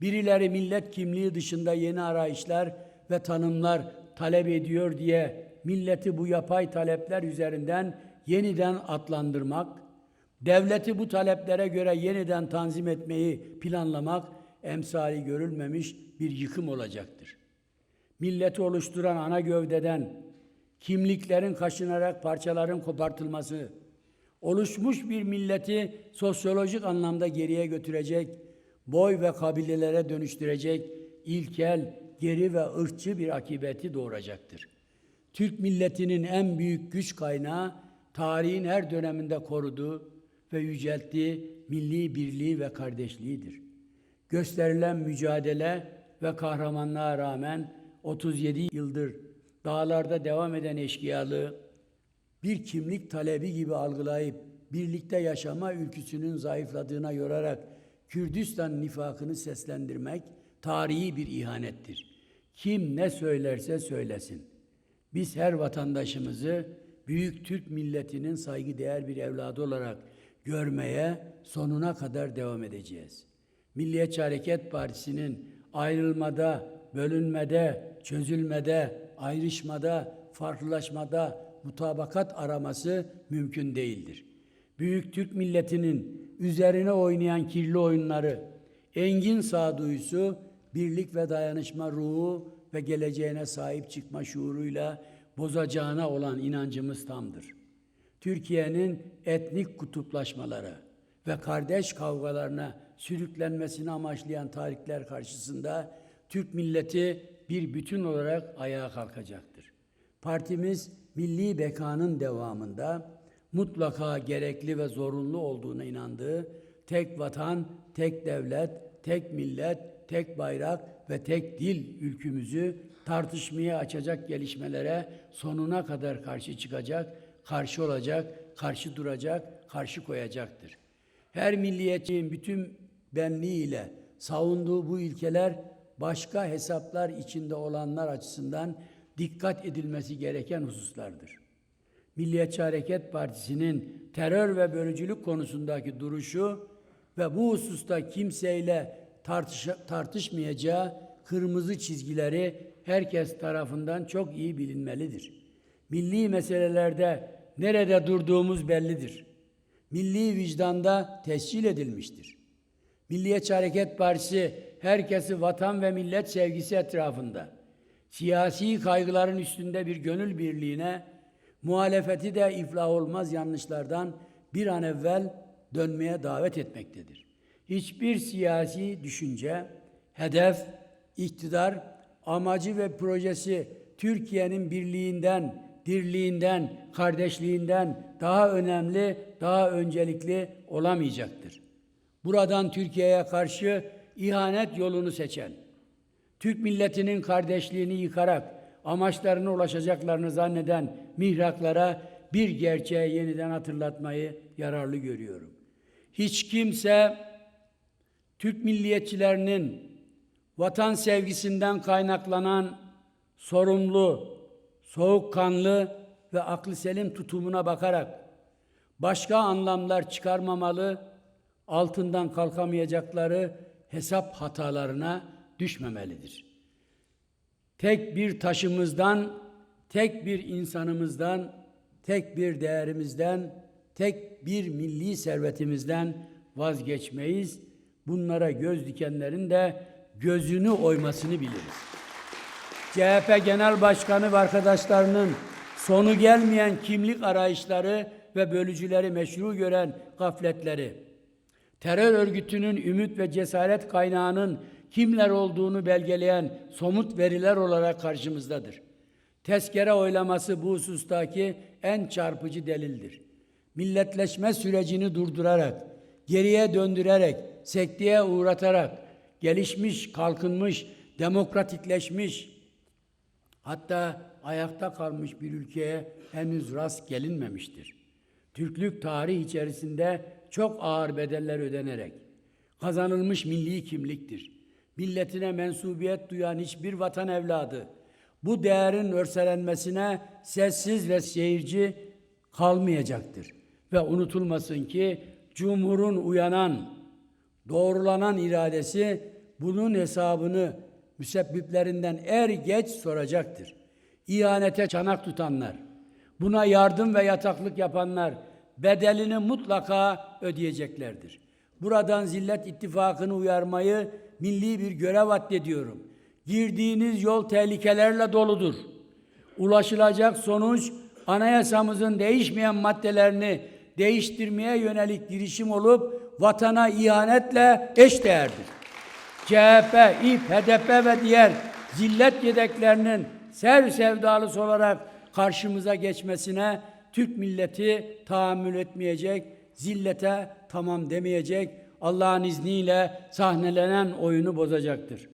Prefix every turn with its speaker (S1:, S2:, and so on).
S1: Birileri millet kimliği dışında yeni arayışlar ve tanımlar talep ediyor diye milleti bu yapay talepler üzerinden yeniden adlandırmak, devleti bu taleplere göre yeniden tanzim etmeyi planlamak emsali görülmemiş bir yıkım olacaktır. Milleti oluşturan ana gövdeden kimliklerin kaşınarak parçaların kopartılması, oluşmuş bir milleti sosyolojik anlamda geriye götürecek, boy ve kabilelere dönüştürecek ilkel, geri ve ırkçı bir akibeti doğuracaktır. Türk milletinin en büyük güç kaynağı tarihin her döneminde koruduğu ve yücelttiği milli birliği ve kardeşliğidir. Gösterilen mücadele ve kahramanlığa rağmen 37 yıldır dağlarda devam eden eşkıyalığı bir kimlik talebi gibi algılayıp birlikte yaşama ülküsünün zayıfladığına yorarak Kürdistan nifakını seslendirmek tarihi bir ihanettir. Kim ne söylerse söylesin. Biz her vatandaşımızı büyük Türk milletinin saygıdeğer bir evladı olarak görmeye sonuna kadar devam edeceğiz. Milliyetçi Hareket Partisi'nin ayrılmada, bölünmede, çözülmede, ayrışmada, farklılaşmada mutabakat araması mümkün değildir. Büyük Türk milletinin üzerine oynayan kirli oyunları, engin sağduyusu, birlik ve dayanışma ruhu ve geleceğine sahip çıkma şuuruyla bozacağına olan inancımız tamdır. Türkiye'nin etnik kutuplaşmalara ve kardeş kavgalarına sürüklenmesini amaçlayan tarihler karşısında Türk milleti bir bütün olarak ayağa kalkacaktır. Partimiz milli bekanın devamında mutlaka gerekli ve zorunlu olduğuna inandığı tek vatan, tek devlet, tek millet, tek bayrak ve tek dil ülkümüzü tartışmaya açacak gelişmelere sonuna kadar karşı çıkacak, karşı olacak, karşı duracak, karşı koyacaktır. Her milliyetçinin bütün benliğiyle savunduğu bu ilkeler başka hesaplar içinde olanlar açısından dikkat edilmesi gereken hususlardır. Milliyetçi Hareket Partisi'nin terör ve bölücülük konusundaki duruşu ve bu hususta kimseyle tartış tartışmayacağı kırmızı çizgileri herkes tarafından çok iyi bilinmelidir. Milli meselelerde nerede durduğumuz bellidir. Milli vicdanda tescil edilmiştir. Milliyetçi Hareket Partisi herkesi vatan ve millet sevgisi etrafında siyasi kaygıların üstünde bir gönül birliğine, muhalefeti de iflah olmaz yanlışlardan bir an evvel dönmeye davet etmektedir. Hiçbir siyasi düşünce, hedef, iktidar, amacı ve projesi Türkiye'nin birliğinden, dirliğinden, kardeşliğinden daha önemli, daha öncelikli olamayacaktır. Buradan Türkiye'ye karşı ihanet yolunu seçen, Türk milletinin kardeşliğini yıkarak amaçlarına ulaşacaklarını zanneden mihraklara bir gerçeği yeniden hatırlatmayı yararlı görüyorum. Hiç kimse Türk milliyetçilerinin vatan sevgisinden kaynaklanan sorumlu, soğukkanlı ve aklı selim tutumuna bakarak başka anlamlar çıkarmamalı, altından kalkamayacakları hesap hatalarına düşmemelidir. Tek bir taşımızdan, tek bir insanımızdan, tek bir değerimizden, tek bir milli servetimizden vazgeçmeyiz. Bunlara göz dikenlerin de gözünü oymasını biliriz. CHP Genel Başkanı ve arkadaşlarının sonu gelmeyen kimlik arayışları ve bölücüleri meşru gören gafletleri, terör örgütünün ümit ve cesaret kaynağının kimler olduğunu belgeleyen somut veriler olarak karşımızdadır. Tezkere oylaması bu husustaki en çarpıcı delildir. Milletleşme sürecini durdurarak, geriye döndürerek, sekteye uğratarak, gelişmiş, kalkınmış, demokratikleşmiş, hatta ayakta kalmış bir ülkeye henüz rast gelinmemiştir. Türklük tarih içerisinde çok ağır bedeller ödenerek kazanılmış milli kimliktir. Milletine mensubiyet duyan hiçbir vatan evladı bu değerin örselenmesine sessiz ve seyirci kalmayacaktır. Ve unutulmasın ki Cumhur'un uyanan, doğrulanan iradesi bunun hesabını müsebbiplerinden er geç soracaktır. İhanete çanak tutanlar, buna yardım ve yataklık yapanlar bedelini mutlaka ödeyeceklerdir. Buradan zillet ittifakını uyarmayı milli bir görev addediyorum. Girdiğiniz yol tehlikelerle doludur. Ulaşılacak sonuç anayasamızın değişmeyen maddelerini değiştirmeye yönelik girişim olup vatana ihanetle eşdeğerdir. CHP, İP, HDP ve diğer zillet yedeklerinin sev sevdalısı olarak karşımıza geçmesine Türk milleti tahammül etmeyecek, zillete tamam demeyecek, Allah'ın izniyle sahnelenen oyunu bozacaktır.